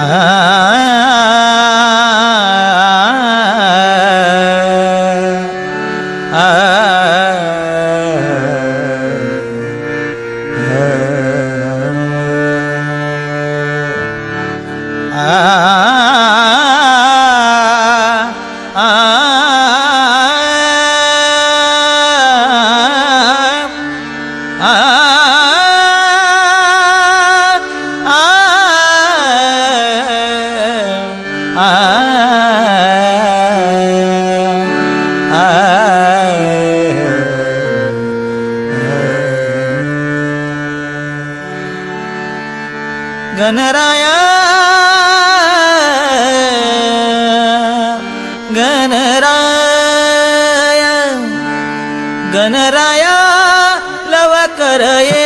ah Ganaraya Ganaraya Ganaraya लव करये.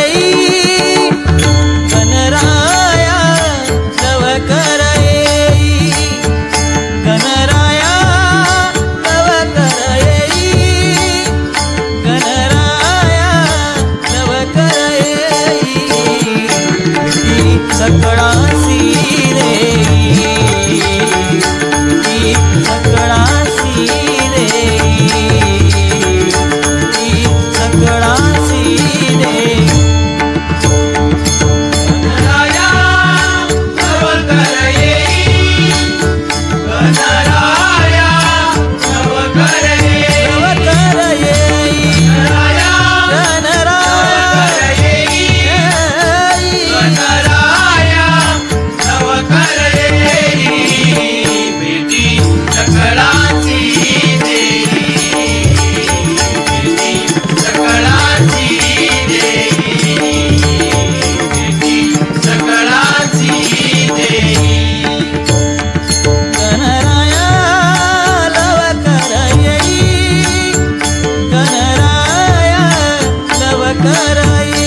સકળાસી રે. ahí.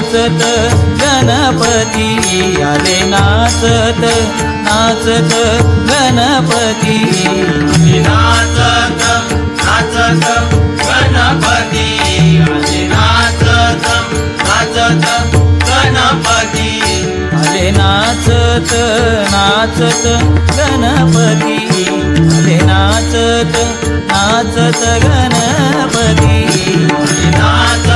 नाचत गणपती आले नाचत नाचत गणपती. नाचत नाचत आले नाचत नाचत गणपती. आले नाचत नाचत गणपती. आले नाचत नाचत गणपती. नाच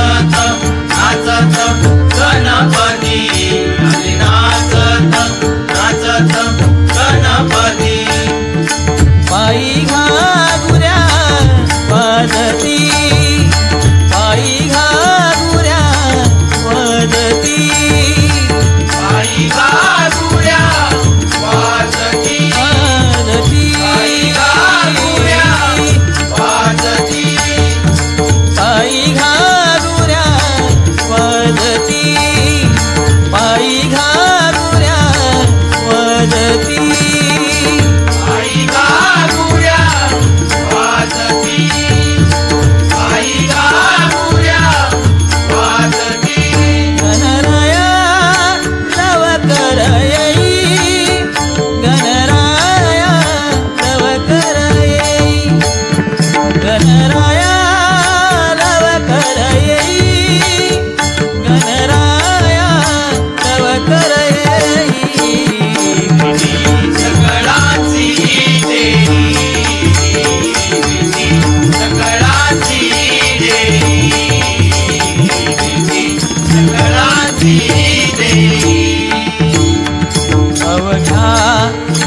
अवघ्या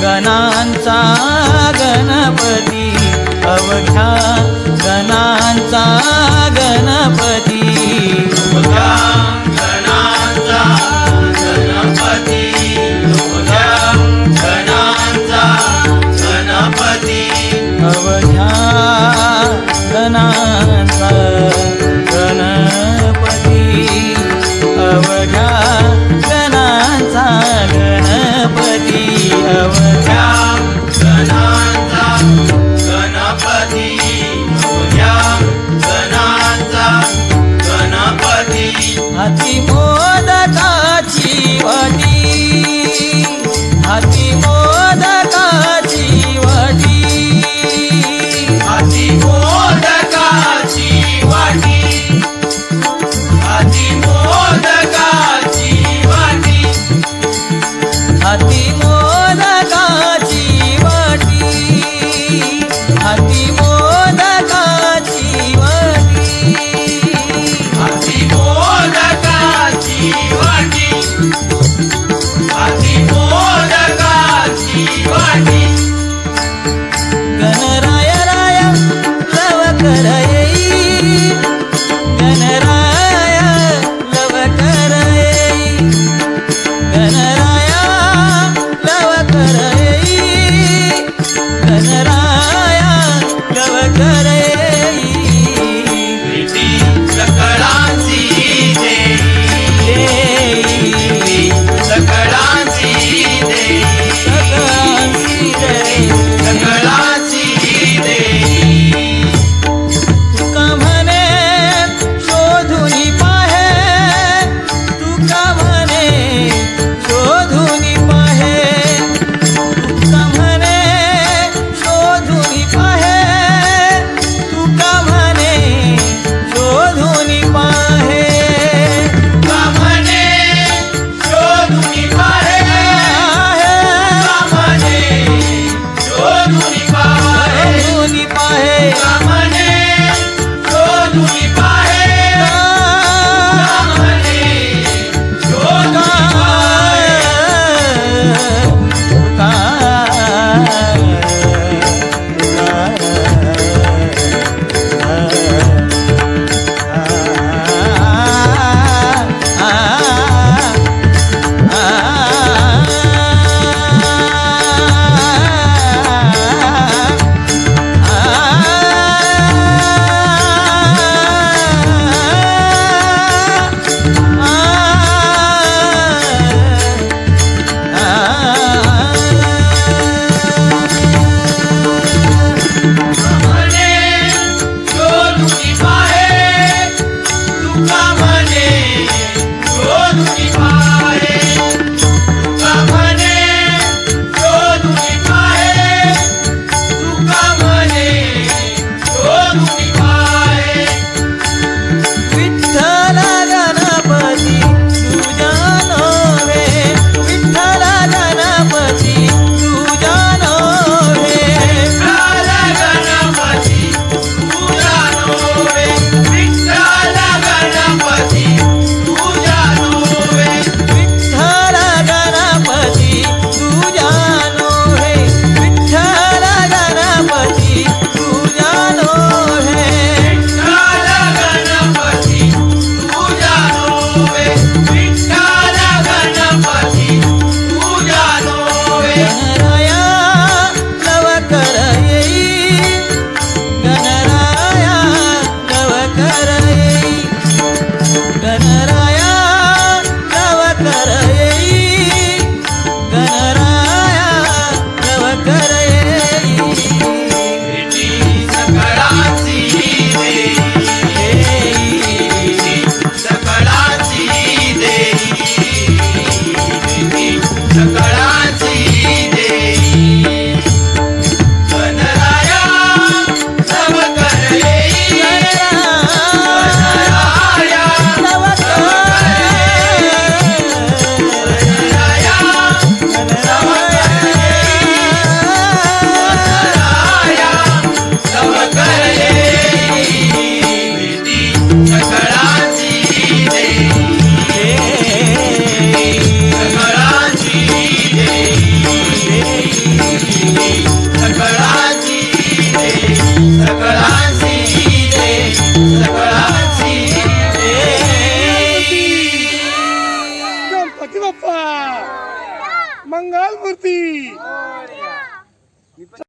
गणांचा गणपती अवघ्या गणांचा